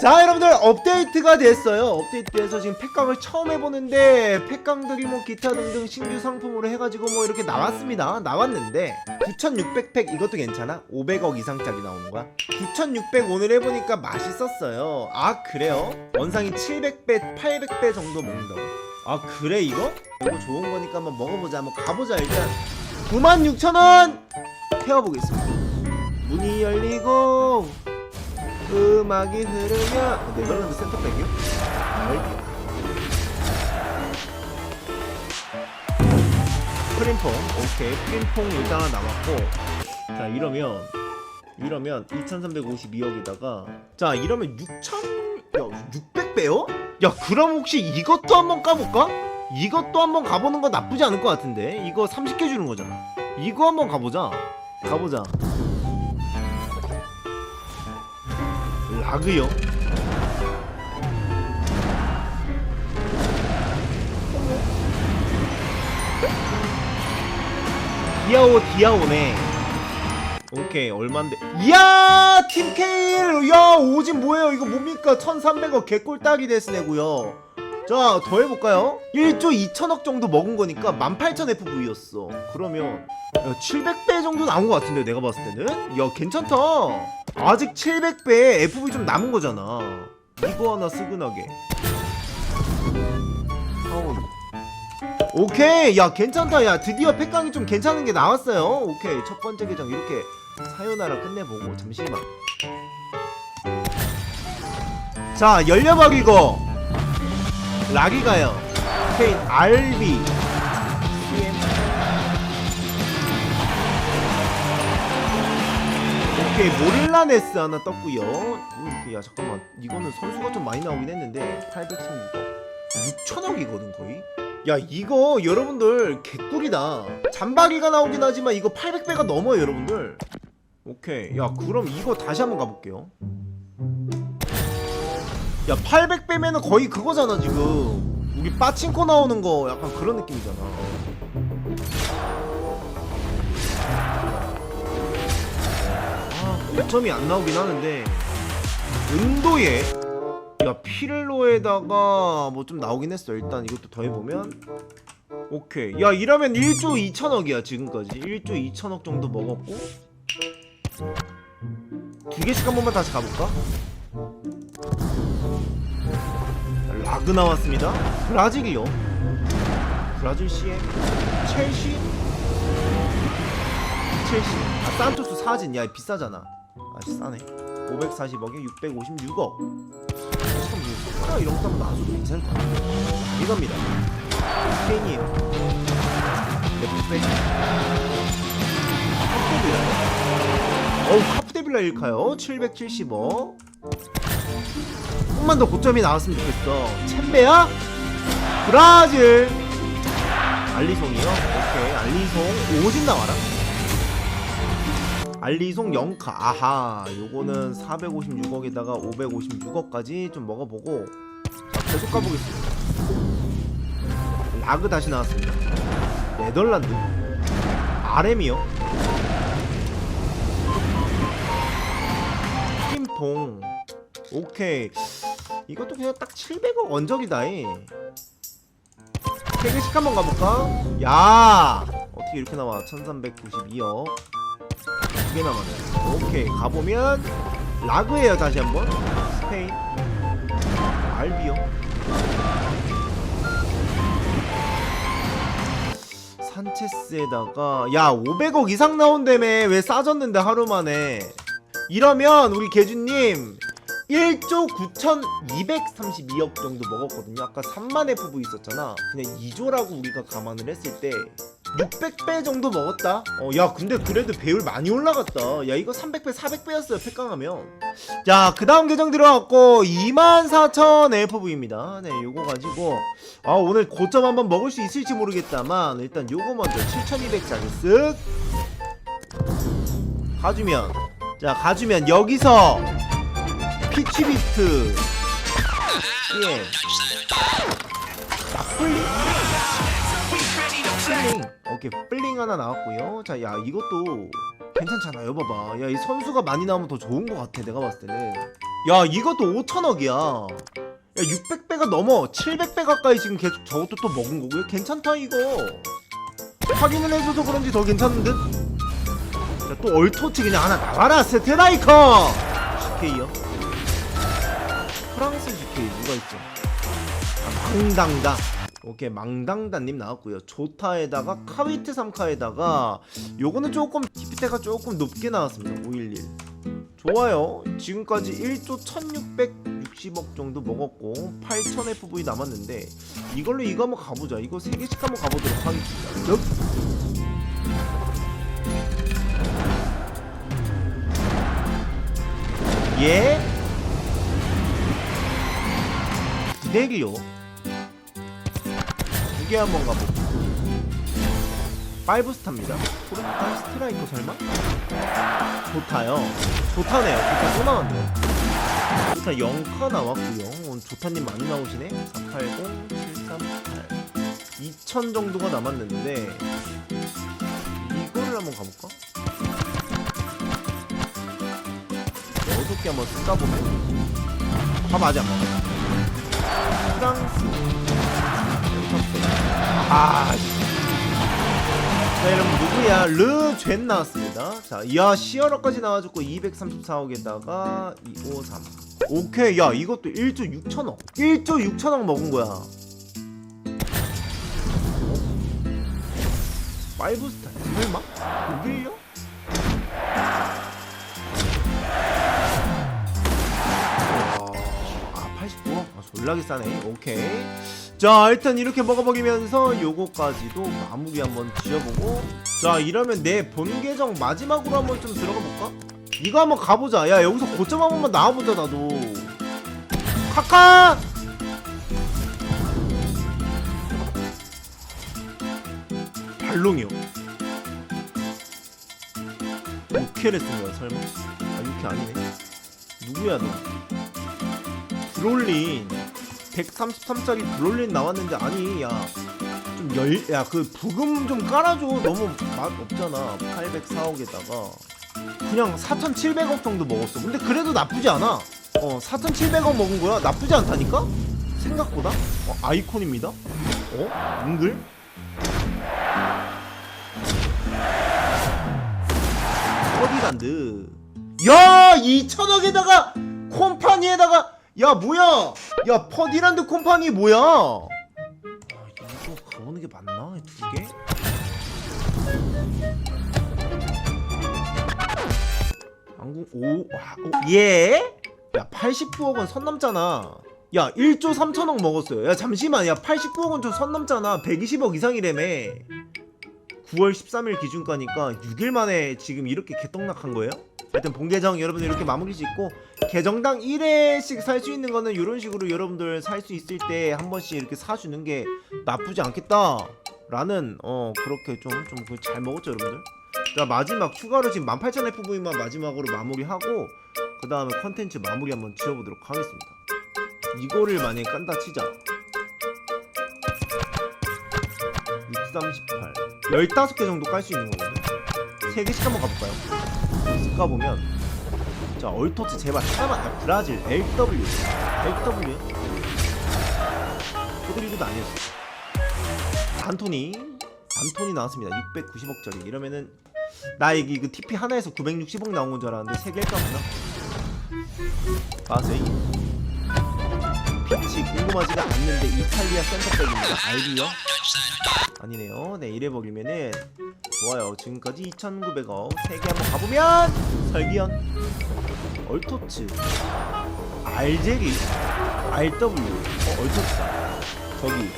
자 여러분들 업데이트가 됐어요. 업데이트 돼서 지금 팩강을 처음 해보는데 팩강들이 뭐 기타 등등 신규 상품으로 해가지고 뭐 이렇게 나왔습니다. 나왔는데 9600팩 이것도 괜찮아? 500억 이상짜리 나오는 거야? 9600 오늘 해보니까 맛있었어요. 아 그래요? 원상이 700배 800배 정도 먹는다고. 아 그래 이거? 이거 좋은 거니까 한번 먹어보자. 한번 가보자 일단. 96,000원! 태워보겠습니다. 문이 열리고 음악이 흐르면 어, 네덜란드 센터백이요? 프린퐁 오케이. 프린퐁 일단 하나 남았고. 자 이러면 이러면 2352억에다가 자 이러면 6000... 야 600배요? 야 그럼 혹시 이것도 한번 까볼까? 이것도 한번 가보는 거 나쁘지 않을 것 같은데? 이거 30개 주는 거잖아. 이거 한번 가보자. 가보자 라그요? 디아오 디아오네. 오케이 얼만데. 이야 팀케일! 야 오진 뭐예요? 이거 뭡니까? 1300억 개꿀딱이 됐으네고요 자 더 해볼까요? 1조 2천억 정도 먹은 거니까 18000 FV였어. 그러면 야, 700배 정도 나온 것 같은데 내가 봤을 때는? 야 괜찮다. 아직 700배 FV 좀 남은 거잖아. 이거 하나 스근하게. 아우 오케이. 야 괜찮다. 야 드디어 팩강이 좀 괜찮은 게 나왔어요. 오케이. 첫 번째 계정 이렇게 사요나라 끝내보고 잠시만. 자 열려박 이거 락이 가요. 케인 RB 오케이 모릴라네스 하나 떴고요. 이렇게 야 잠깐만. 이거는 선수가 좀 많이 나오긴 했는데 816억 6천억이거든 거의. 야 이거 여러분들 개꿀이다. 잔바기가 나오긴 하지만 이거 800배가 넘어요 여러분들. 오케이 야 그럼 이거 다시 한번 가볼게요 야 800배면은 거의 그거잖아 지금. 우리 빠친코 나오는 거 약간 그런 느낌이잖아. 아 5점이 안 나오긴 하는데. 은도에? 야 피렐로에다가 뭐 좀 나오긴 했어. 일단 이것도 더해보면. 오케이. 야 이러면 1조 2천억이야 지금까지. 1조 2천억 정도 먹었고. 두 개씩 한 번만 다시 가볼까? 라그 나왔습니다. 브라질이요. 브라질 CM 첼시? 첼시? 아 산토스 사진. 야 비싸잖아. 아 싸네. 540억에 656억. 참 손가락 이런 거 놔줘도 괜찮을 것 같아요 이겁니다. 스페인이에요. 레프트 카프데빌라 어우 카프데빌라 일카요. 770억 조금만 더 고점이 나왔으면 좋겠어. 챔베야 브라질! 알리송이요? 오케이 알리송. 오진 나와라. 알리송 0카. 아하 요거는 456억에다가 556억까지 좀 먹어보고. 자 계속 가보겠습니다. 라그 다시 나왔습니다. 네덜란드. RM이요? 팀퐁 오케이. 이것도 그냥 딱 700억 언적이다이 3개씩 한번 가볼까? 야! 어떻게 이렇게 나와? 1392억. 두 개 남았네. 오케이. 가보면 라그에요 다시 한번. 스페인. 알비요 산체스에다가 야 500억 이상 나온다며. 왜 싸졌는데 하루 만에. 이러면 우리 개주님 1조 9,232억 정도 먹었거든요. 아까 3만 FV 있었잖아. 그냥 2조라고 우리가 감안을 했을 때 600배 정도 먹었다. 어, 야, 근데 그래도 배율 많이 올라갔다. 야, 이거 300배, 400배였어요. 팩강하면. 자, 그 다음 계정 들어갔고 24,000 FV입니다. 네, 요거 가지고 아, 오늘 고점 한번 먹을 수 있을지 모르겠다만 일단 요거 먼저 7,200짜리 쓱 가주면 자, 가주면 여기서 피치비트. 자 플링. 플링 오케이 플링 하나 나왔고요. 자 야 이것도 괜찮잖아요. 봐봐. 야 이 선수가 많이 나오면 더 좋은 것 같아 내가 봤을 때는. 야 이것도 5천억이야. 야 600배가 넘어. 700배 가까이 지금 계속 저것도 또 먹은 거고요. 괜찮다 이거. 확인을 해줘서 그런지 더 괜찮은 듯? 야, 또 얼토치 그냥 하나 나와라 스트라이커! GK요 프랑스 GK 누가 있죠 아, 망당다 오케이 망당다님 나왔고요 조타에다가 카위트 3카에다가 요거는 조금 기피대가 조금 높게 나왔습니다 511 좋아요. 지금까지 1조 1660억 정도 먹었고 8000 FV 남았는데 이걸로 이거 한번 가보자. 이거 3개씩 한번 가보도록 하겠습니다. 쓱. 예. 기대기요. 두 개 한번 가보고. 파이브스타입니다. 코르타 스트라이커 설마? 좋다요. 좋다네요. 좋다 또 나왔네요. 좋다 0카 나왔고요. 오늘 좋다님 많이 나오시네. 480, 738. 2000 정도가 남았는데 이거를 한번 가볼까? 개 한번 쓸까 보면 아 맞아 아 씨. 자 여러분 누구야 르젠 나왔습니다 자 이야 시어러까지 나와줬고 234억에다가 253 오케이 야 이것도 1조 6천억 1조 6천억 먹은 거야 어? 파이브 스타 설마? 독일요? 졸라게 싸네. 오케이. 자 일단 이렇게 먹어먹이면서 요거까지도 마무리 한번 지어보고. 자 이러면 내 본 계정 마지막으로 한번 좀 들어가 볼까? 이거 한번 가보자. 야 여기서 고점 한 번만 나와보자 나도. 카카! 발롱이요. 6회를 쓴 거야 설마? 아 6회 아니네. 누구야 너 브롤린. 133짜리 브롤린 나왔는데 아니 야좀열야 그 부금 좀 깔아줘. 너무 맛 없잖아. 804억에다가. 그냥 4,700억 정도 먹었어. 근데 그래도 나쁘지 않아. 어 4,700억 먹은 거야. 나쁘지 않다니까? 생각보다? 어, 아이콘입니다. 어? 웅글? 퍼디란드. 야 2천억에다가 콤파니에다가 야 뭐야? 야 퍼디란드 콤파니 뭐야? 아, 이거 가보는 게 맞나 이두 개? 항공 오, 와, 오 예? 야 89억은 선 넘잖아. 야 1조 3천억 먹었어요. 야 잠시만. 야 89억은 좀선 넘잖아. 120억 이상이라며 9월 13일 기준가니까 6일 만에 지금 이렇게 개떡락한 거예요? 하여튼 본 계정 여러분들 이렇게 마무리 짓고 계정당 1회씩 살 수 있는 거는 이런 식으로 여러분들 살 수 있을 때 한 번씩 이렇게 사주는 게 나쁘지 않겠다 라는 어 그렇게 좀 좀 잘 먹었죠 여러분들? 자 마지막 추가로 지금 18,000 FV만 마지막으로 마무리하고 그 다음에 컨텐츠 마무리 한번 지어보도록 하겠습니다. 이거를 만약에 깐다 치자. 638 15개 정도 깔 수 있는 거거든요. 3개씩 한번 가볼까요? 쓱 가보면 자 얼토츠 제발 하나만 아, 브라질 LW LW 호드리그도 아니었어 안토니 안토니 나왔습니다. 690억짜리. 이러면은 나 이게 이거 TP 하나에서 960억 나온 건 줄 알았는데 3개 일까 보나? 마세이 빛이 궁금하지가 않는데 이탈리아 센터백입니다. 알비요? 아니네요. 네 이래버리면은 좋아요. 지금까지 2,900억 3개 한번 가보면 설기현 얼토츠 알제리 RW 어 얼토츠다. 저기.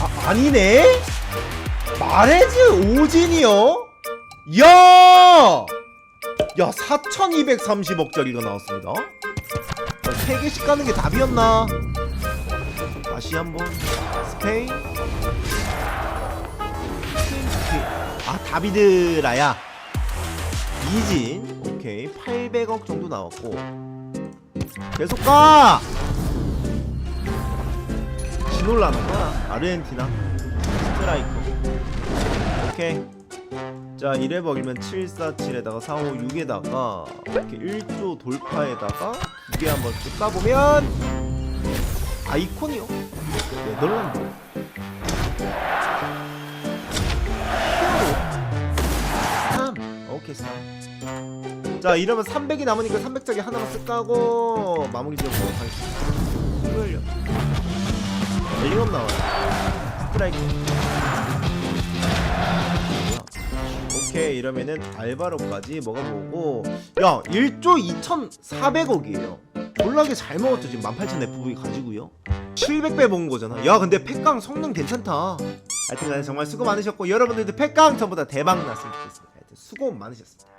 아 아니네? 마레즈 오진이요? 야! 야 4,230억짜리가 나왔습니다 자, 3개씩 가는 게 답이었나? 다시 한번. 스페인. 아 다비드라야. 이진. 오케이. 800억 정도 나왔고. 계속 가! 지놀라노가. 아르헨티나. 스트라이커. 오케이. 자 1회버기면 747에다가 456에다가 이렇게 1조 돌파에다가 두개 한번 쭉 까보면. 아이콘이요? 네덜란드 3 오케이 3 자 이러면 300이 남으니까 300짜리 하나만 쓱 까고 마무리 지어보도록 하겠습니다. 이걸요 벨링엄 나와요. 스트라이크 오케이 이러면은 알바로까지 먹어보고. 야 1조 2,400억이에요. 졸라게 잘 먹었죠 지금 18,000 FV 가지고요? 700배 먹은 거잖아. 야 근데 팩강 성능 괜찮다. 하여튼 간에 정말 수고 많으셨고 여러분들도 팩강 전보다 대박 났으면 좋겠습니다. 하여튼 수고 많으셨습니다